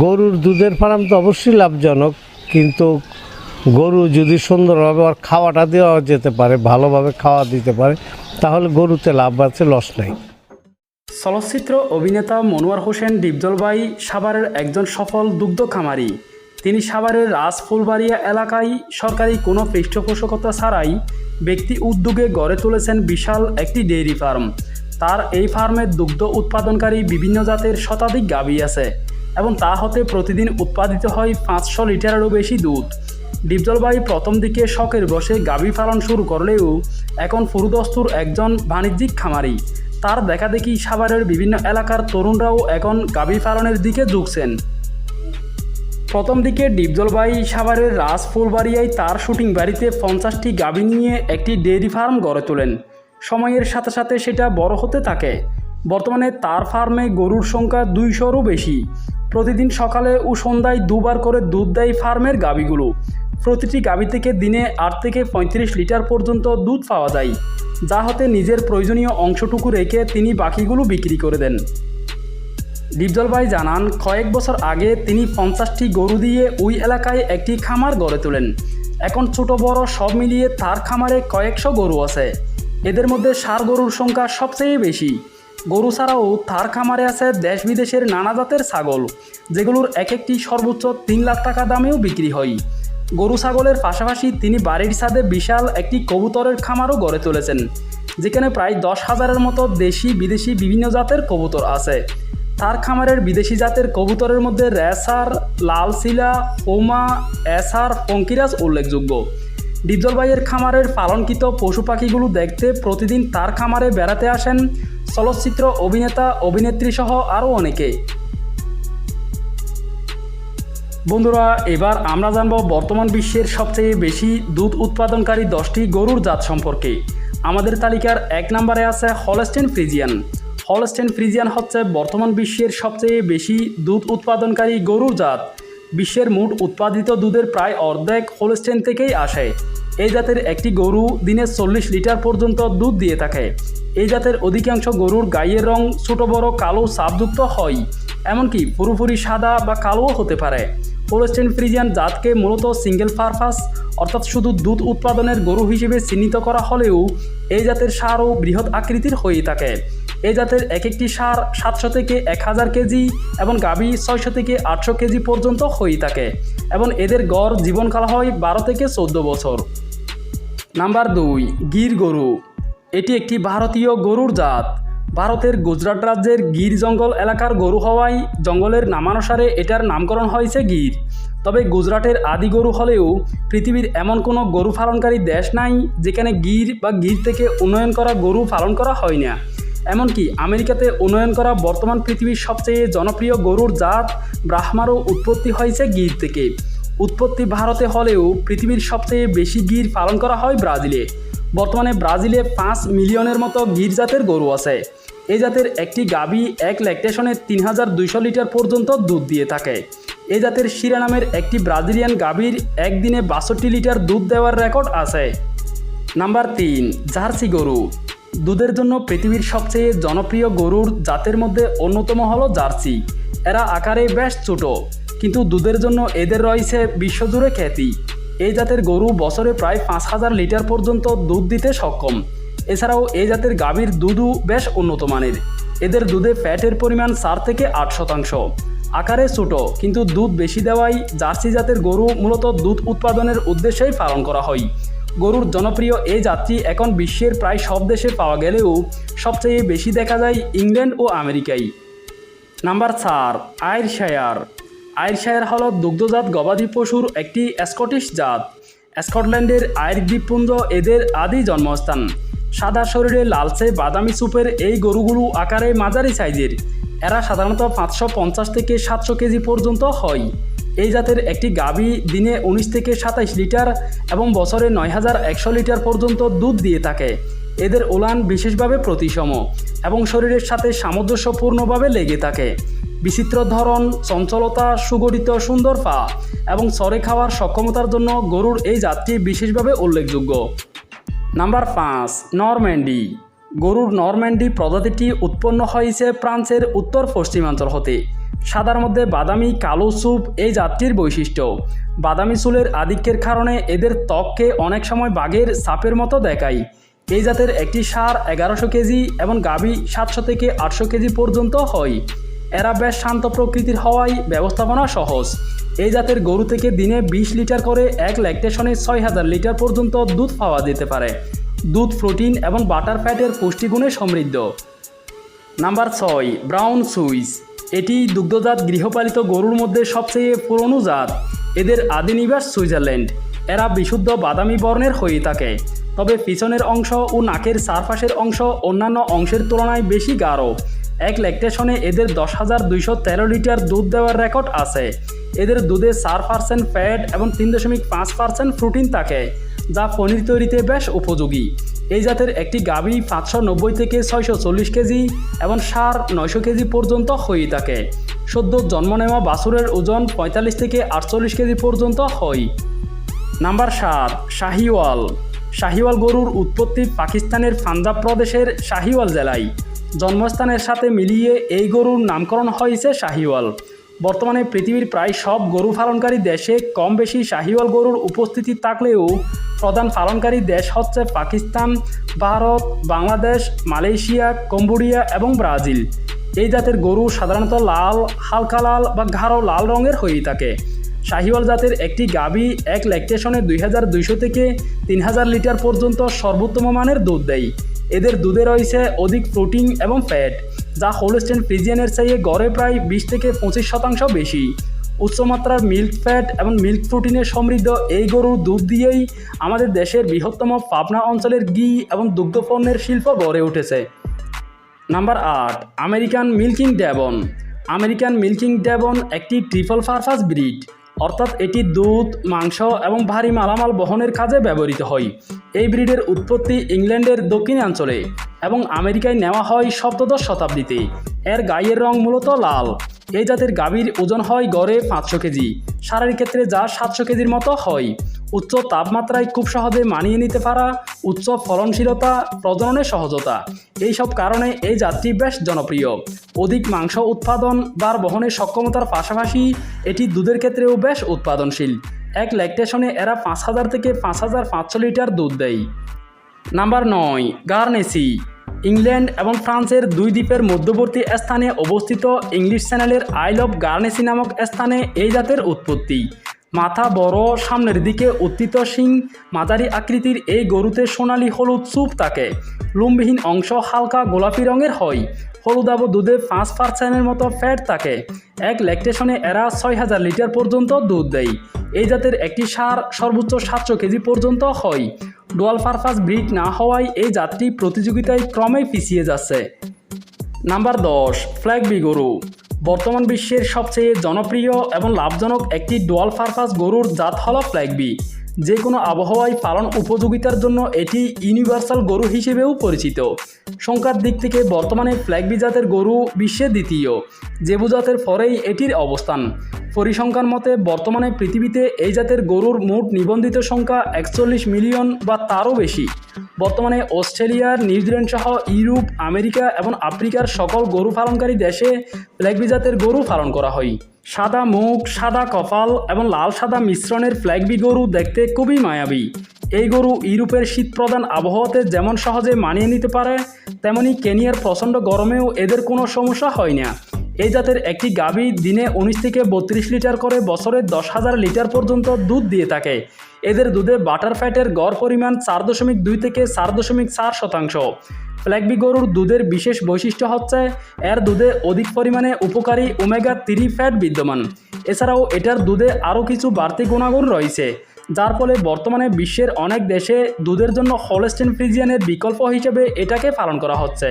গরুর দুধের ফার্ম তো অবশ্যই লাভজনক, কিন্তু গরু যদি সুন্দরভাবে আর খাওয়াটা দেওয়া যেতে পারে, ভালোভাবে খাওয়া দিতে পারে, তাহলে গরুতে লাভ আছে, লস নাই। চলচ্চিত্র অভিনেতা মনোয়ার হোসেন ডিপজলবাই সাভারের একজন সফল দুগ্ধ খামারি। তিনি সাভারের রাজ ফুলবাড়িয়া এলাকায় সরকারি কোনো পৃষ্ঠপোষকতা ছাড়াই ব্যক্তি উদ্যোগে গড়ে তুলেছেন বিশাল একটি ডেইরি ফার্ম। তার এই ফার্মে দুগ্ধ উৎপাদনকারী বিভিন্ন জাতের শতাধিক গাভী আছে। এবং তা হতে প্রতিদিন উৎপাদিত হয় পাঁচশো লিটারেরও বেশি দুধ। ডিপজলবাই প্রথম দিকে শখের বসে গাভী পালন শুরু করলেও এখন ফুরুদস্তুর একজন বাণিজ্যিক খামারি। তার দেখাদেখি সাভারের বিভিন্ন এলাকার তরুণরাও এখন গাভী পালনের দিকে ঝুঁকছেন। প্রথম দিকে ডিপজলবাই সাভারের রাজ ফুলবাড়িয়ায় তার শুটিং বাড়িতে পঞ্চাশটি গাভী নিয়ে একটি ডেয়ারি ফার্ম গড়ে তোলেন। সময়ের সাথে সাথে সেটা বড় হতে থাকে। বর্তমানে তার ফার্মে গরুর সংখ্যা দুইশোরও বেশি। প্রতিদিন সকালে ও সন্ধ্যায় দুবার করে দুধ দেয় ফার্মের গাভীগুলো। প্রতিটি গাভী থেকে দিনে আট থেকে পঁয়ত্রিশ লিটার পর্যন্ত দুধ পাওয়া যায়, যা হতে নিজের প্রয়োজনীয় অংশটুকু রেখে তিনি বাকিগুলো বিক্রি করে দেন। ডিপজল ভাই জানান, কয়েক বছর আগে তিনি পঞ্চাশটি গরু দিয়ে ওই এলাকায় একটি খামার গড়ে তোলেন। এখন ছোট বড় সব মিলিয়ে তার খামারে কয়েকশো গরু আছে। এদের মধ্যে সার গরুর সংখ্যা সবচেয়ে বেশি। গরু ছাড়াও তার খামারে আছে দেশ বিদেশের নানা জাতের ছাগল, যেগুলোর এক একটি সর্বোচ্চ তিন লাখ টাকা দামেও বিক্রি হয়। গরু ছাগলের পাশাপাশি তিনি বাড়ির ছাদে বিশাল একটি কবুতরের খামারও গড়ে তুলেছেন, যেখানে প্রায় দশ হাজারের মতো দেশি বিদেশি বিভিন্ন জাতের কবুতর আছে। তার খামারের বিদেশি জাতের কবুতরের মধ্যে রেসার লালসিলা ওমা, এসার, পঙ্কিরাজ উল্লেখযোগ্য। ডিপজল ভাইয়ের খামারের পালনকৃত পশু পাখিগুলো দেখতে প্রতিদিন তার খামারে বেড়াতে আসেন চলচ্চিত্র, অভিনেতা, অভিনেত্রী সহ আরও অনেকে। বন্ধুরা, এবার আমরা জানব বর্তমান বিশ্বের সবচেয়ে বেশি দুধ উৎপাদনকারী দশটি গরুর জাত সম্পর্কে। আমাদের তালিকার এক নম্বরে আছে হলস্টেন ফ্রিজিয়ান। হলস্টেন ফ্রিজিয়ান হচ্ছে বর্তমান বিশ্বের সবচেয়ে বেশি দুধ উৎপাদনকারী গরুর জাত। বিশ্বের মোট উৎপাদিত দুধের প্রায় অর্ধেক হোলস্টেন থেকেই আসে। এই জাতের একটি গরু দিনে চল্লিশ লিটার পর্যন্ত দুধ দিয়ে থাকে। এই জাতের অধিকাংশ গরুর গায়ের রং ছোট, বড়, কালো সাপযুক্ত হয়। এমনকি পুরোপুরি সাদা বা কালোও হতে পারে। হোলস্টেন ফ্রিজিয়ান জাতকে মূলত সিঙ্গেল পারপাস, অর্থাৎ শুধু দুধ উৎপাদনের গরু হিসেবে চিহ্নিত করা হলেও এই জাতের সারও বৃহৎ আকৃতির হয়ে থাকে। এই জাতের এক একটি সার সাতশো থেকে এক হাজার কেজি এবং গাভী ছয়শো থেকে আটশো কেজি পর্যন্ত হয়ে থাকে এবং এদের গড় জীবনকাল হয় বারো থেকে চোদ্দ বছর। নাম্বার দুই, গির গরু। এটি একটি ভারতীয় গরুর জাত। ভারতের গুজরাট রাজ্যের গির জঙ্গল এলাকার গরু হওয়ায় জঙ্গলের নামানুসারে এটার নামকরণ হয়েছে গির। তবে গুজরাটের আদি গরু হলেও পৃথিবীর এমন কোনো গরু পালনকারী দেশ নাই, যেখানে গির বা গির থেকে উন্নয়ন করা গরু পালন করা হয় না। এমনকি আমেরিকাতে উন্নয়ন করা বর্তমান পৃথিবীর সবচেয়ে জনপ্রিয় গরুর জাত ব্রাহ্মারও উৎপত্তি হয়েছে গির থেকে। উৎপত্তি ভারতে হলেও পৃথিবীর সবচেয়ে বেশি গির পালন করা হয় ব্রাজিলে। বর্তমানে ব্রাজিলে পাঁচ মিলিয়নের মতো গির জাতের গরু আছে। এই জাতের একটি গাভী এক ল্যাকটেশনে তিন হাজার দুইশো লিটার পর্যন্ত দুধ দিয়ে থাকে। এই জাতের শিরা নামের একটি ব্রাজিলিয়ান গাভীর একদিনে বাষট্টি লিটার দুধ দেওয়ার রেকর্ড আছে। নাম্বার তিন, জার্সি গরু। দুধের জন্য পৃথিবীর সবচেয়ে জনপ্রিয় গরুর জাতের মধ্যে অন্যতম হলো জার্সি। এরা আকারে বেশ ছোট, কিন্তু দুধের জন্য এদের রয়েছে বিশ্বজুড়ে খ্যাতি। এই জাতের গরু বছরে প্রায় পাঁচ হাজার লিটার পর্যন্ত দুধ দিতে সক্ষম। এছাড়াও এই জাতের গাভীর দুধও বেশ উন্নত মানের। এদের দুধে ফ্যাটের পরিমাণ চার থেকে আট শতাংশ। আকারে ছোট, কিন্তু দুধ বেশি দেওয়াই জার্সি জাতের গরু মূলত দুধ উৎপাদনের উদ্দেশ্যেই পালন করা হয়। গরুর জনপ্রিয় এই জাতটি এখন বিশ্বের প্রায় সব দেশে পাওয়া গেলেও সবচেয়ে বেশি দেখা যায় ইংল্যান্ড ও আমেরিকায়। নাম্বার চার আয়ারশায়ার আয়ারশায়ার হল দুগ্ধজাত গবাদি পশুর একটি স্কটিশ জাত। স্কটল্যান্ডের আয়ের দ্বীপপুঞ্জ এদের আদি জন্মস্থান। সাদা শরীরে লালচে বাদামি সুপের এই গরুগুলো আকারে মাঝারি সাইজের। এরা সাধারণত পাঁচশো পঞ্চাশ থেকে সাতশো কেজি পর্যন্ত হয়। এই জাতের একটি গাভী দিনে উনিশ থেকে সাতাইশ লিটার এবং বছরে নয় হাজার একশো লিটার পর্যন্ত দুধ দিয়ে থাকে। এদের ওলান বিশেষভাবে প্রতিসম এবং শরীরের সাথে সামঞ্জস্যপূর্ণভাবে লেগে থাকে। বিচিত্র ধরন, চঞ্চলতা, সুগঠিত সুন্দর পা এবং সরে খাওয়ার সক্ষমতার জন্য গরুর এই জাতটি বিশেষভাবে উল্লেখযোগ্য। নাম্বার পাঁচ, নরম্যান্ডি। গরুর নরম্যান্ডি প্রজাতিটি উৎপন্ন হয়েছে ফ্রান্সের উত্তর পশ্চিমাঞ্চল হতে। সাদার মধ্যে বাদামি, কালো স্যুপ এই জাতটির বৈশিষ্ট্য। বাদামি চুলের আধিক্যের কারণে এদের ত্বককে অনেক সময় বাঘের সাপের মতো দেখায়। এই জাতের একটি সার এগারোশো কেজি এবং গাভী সাতশো থেকে আটশো কেজি পর্যন্ত হয়। এরা বেশ শান্ত প্রকৃতির হওয়ায় ব্যবস্থাপনা সহজ। এই জাতের গরু থেকে দিনে বিশ লিটার করে এক ল্যাকটেশনে ছয় হাজার লিটার পর্যন্ত দুধ পাওয়া যেতে পারে। দুধ, প্রোটিন এবং বাটার ফ্যাটের পুষ্টিগুণে সমৃদ্ধ। নাম্বার ছয়, ব্রাউন সুইস। এটি দুগ্ধজাত গৃহপালিত গরুর মধ্যে সবচেয়ে পুরনো জাত। এদের আদি নিবাস সুইজারল্যান্ড। এরা বিশুদ্ধ বাদামি বর্ণের হয়ে থাকে। তবে পিছনের অংশ ও নাকের চারপাশের অংশ অন্যান্য অংশের তুলনায় বেশি গাঢ়। এক ল্যাকটেশনে এদের দশ হাজার দুইশো তেরো লিটার দুধ দেওয়ার রেকর্ড আছে। এদের দুধে চার পার্সেন্ট ফ্যাট এবং তিন দশমিক পাঁচ পার্সেন্ট প্রোটিন থাকে, যা পনির তৈরিতে বেশ উপযোগী। এই জাতের একটি গাভী পাঁচশো নব্বই থেকে ছয়শো চল্লিশ কেজি এবং সার নয়শো কেজি পর্যন্ত হয়ে থাকে। সদ্য জন্ম নেওয়া বাছুরের ওজন পঁয়তাল্লিশ থেকে আটচল্লিশ কেজি পর্যন্ত হয়। নাম্বার সাত, শাহিওয়াল। শাহিওয়াল গরুর উৎপত্তি পাকিস্তানের পাঞ্জাব প্রদেশের শাহিওয়াল জেলায়। জন্মস্থানের সাথে মিলিয়ে এই গরুর নামকরণ হয়েছে শাহিওয়াল। বর্তমানে পৃথিবীর প্রায় সব গরু পালনকারী দেশে কম বেশি শাহিওয়াল গরুর উপস্থিতি থাকলেও প্রধান পালনকারী দেশ হচ্ছে পাকিস্তান, ভারত, বাংলাদেশ, মালয়েশিয়া, কম্বোডিয়া এবং ব্রাজিল। এই জাতের গরু সাধারণত লাল, হালকা লাল বা গাঢ় লাল রঙের হয়ে থাকে। শাহিওয়াল জাতের একটি গাভী এক ল্যাকটেশনে দুই হাজার দুইশো থেকে তিন হাজার লিটার পর্যন্ত সর্বোত্তম মানের দুধ দেয়। এদের দুধে রয়েছে অধিক প্রোটিন এবং ফ্যাট, যা হোলস্টেন ফ্রিজিয়ানের চাইয়ে গড়ে প্রায় বিশ থেকে পঁচিশ শতাংশ বেশি। উচ্চমাত্রার মিল্ক ফ্যাট এবং মিল্ক প্রোটিনে সমৃদ্ধ এই গরুর দুধ দিয়েই আমাদের দেশের বৃহত্তম পাবনা অঞ্চলের ঘি এবং দুগ্ধপণ্যের শিল্প গড়ে উঠেছে। নাম্বার আট, American milking Devon. American milking Devon একটি ট্রিপল পারপাস ব্রিড। অর্থাৎ এটি দুধ, মাংস এবং ভারী মালামাল বহনের কাজে ব্যবহৃত হয়। এই ব্রিডের উৎপত্তি ইংল্যান্ডের দক্ষিণাঞ্চলে এবং আমেরিকায় নেওয়া হয় সপ্তদশ শতাব্দীতে। এর গায়ের রং মূলত লাল। এই জাতের গাভীর ওজন হয় গড়ে পাঁচশো কেজি। সারের ক্ষেত্রে যা সাতশো কেজির মতো হয়। উচ্চ তাপমাত্রায় খুব সহজে মানিয়ে নিতে পারা, উচ্চ ফলনশীলতা, প্রজননের সহজতা। এইসব কারণে এই জাতটি বেশ জনপ্রিয়। অধিক মাংস উৎপাদন বা বহনের সক্ষমতার পাশাপাশি এটি দুধের ক্ষেত্রেও বেশ উৎপাদনশীল। এক ল্যাকটেশনে এরা পাঁচ হাজার থেকে পাঁচ হাজার পাঁচশো লিটার দুধ দেয়। নাম্বার নয়, গার্নেসি। ইংল্যান্ড এবং ফ্রান্সের দুই দ্বীপের মধ্যবর্তী স্থানে অবস্থিত ইংলিশ চ্যানেলের আইল অফ গার্নেসি নামক স্থানে এই জাতের উৎপত্তি। মাথা বড়, সামনের দিকে উত্থিত শিং। মাঝারি আকৃতির এই গরুতে সোনালি হলুদ চুপ থাকে। লুমবিহীন অংশ হালকা গোলাপি রঙের হয়। হলুদাব দুধে পাঁচ পার্সেন্টের মতো ফ্যাট থাকে। এক ল্যাকটেশনে এরা ছয় হাজার লিটার পর্যন্ত দুধ দেয়। এই জাতের একটি সার সর্বোচ্চ সাতশো কেজি পর্যন্ত হয়। ডোয়াল পারপাস ব্রিড না হওয়ায় এই জাতটি প্রতিযোগিতায় ক্রমে পিছিয়ে যাচ্ছে। নাম্বার দশ, ফ্ল্যাগবি গরু। বর্তমান বিশ্বের সবচেয়ে জনপ্রিয় এবং লাভজনক একটি ডোয়াল পারপাস গরুর জাত হল ফ্ল্যাগবি যে কোনো আবহাওয়ায় পালন উপযোগিতার জন্য এটি ইউনিভার্সাল গরু হিসেবেও পরিচিত। সংখ্যার দিক থেকে বর্তমানে ফ্ল্যাগবি জাতের গরু বিশ্বে দ্বিতীয়, জেবু জাতের পরেই এটির অবস্থান। পরিসংখ্যান মতে, বর্তমানে পৃথিবীতে এই জাতের গরুর মোট নিবন্ধিত সংখ্যা একচল্লিশ মিলিয়ন বা তারও বেশি। বর্তমানে অস্ট্রেলিয়ার নিউজিল্যান্ড সহ ইউরোপ, আমেরিকা এবং আফ্রিকার সকল গরু পালনকারী দেশে ফ্ল্যাগবি জাতের গরু পালন করা হয়। সাদা মুখ, সাদা কপাল এবং লাল সাদা মিশ্রণের ফ্ল্যাগবি গরু দেখতে খুবই মায়াবী। এই গরু ইউরোপের শীতপ্রধান আবহাওয়াতে যেমন সহজে মানিয়ে নিতে পারে, তেমনি কেনিয়ার প্রচণ্ড গরমেও এদের কোনো সমস্যা হয় না। এই জাতের একটি গাভী দিনে উনিশ থেকে বত্রিশ লিটার করে বছরে দশ হাজার লিটার পর্যন্ত দুধ দিয়ে থাকে। এদের দুধে বাটার ফ্যাটের গড় পরিমাণ চার দশমিক দুই থেকে চার দশমিক চার শতাংশ। ফ্ল্যাগবি গরুর দুধের বিশেষ বৈশিষ্ট্য হচ্ছে, এর দুধে অধিক পরিমাণে উপকারী ওমেগা থ্রি ফ্যাট বিদ্যমান। এছাড়াও এটার দুধে আরও কিছু বাড়তি গুণাগুণ রয়েছে, যার ফলে বর্তমানে বিশ্বের অনেক দেশে দুধের জন্য হলস্টেন ফ্রিজিয়ানের বিকল্প হিসেবে এটাকে পালন করা হচ্ছে।